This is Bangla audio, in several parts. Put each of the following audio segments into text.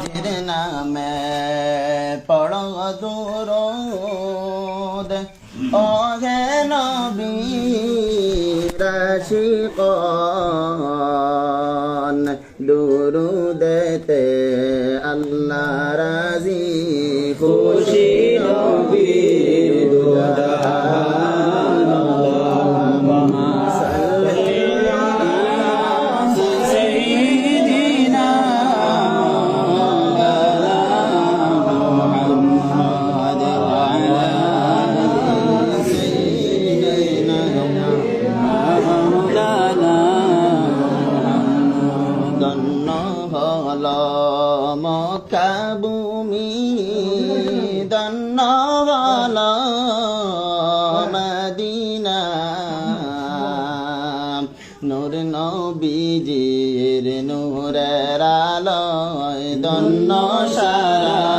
নবীজির নামে পড়ো দূর ওহে নবী রাশিকন দুরুদেতে আল্লাহ রাজি খুশি নবীর হল মকাবুমি ধন্য হল মদিনা। নূর নবীজির নূরের আলোয় ধন্য সারা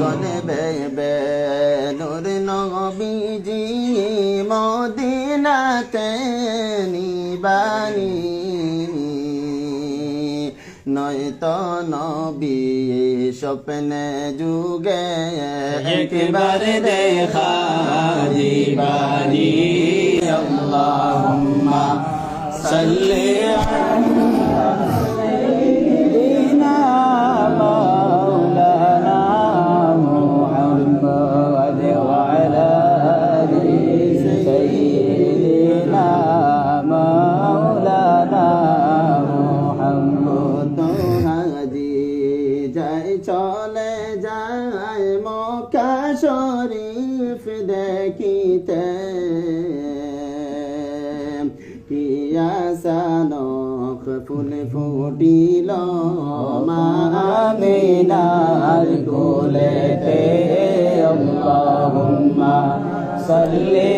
মুহাম্মদ বেবে নূর নবীজি মদিনাতে নিবানি। নয়তো নবী স্বপ্নে যুগে একবার দেখা জীবানী আল্লাহুম্মা সাল্লি আলা শরীফ দেখিতে। পিয়াসানক ফুল ফুটিল মামিনার কোলেতে আল্লাহুম্মা সাল্লি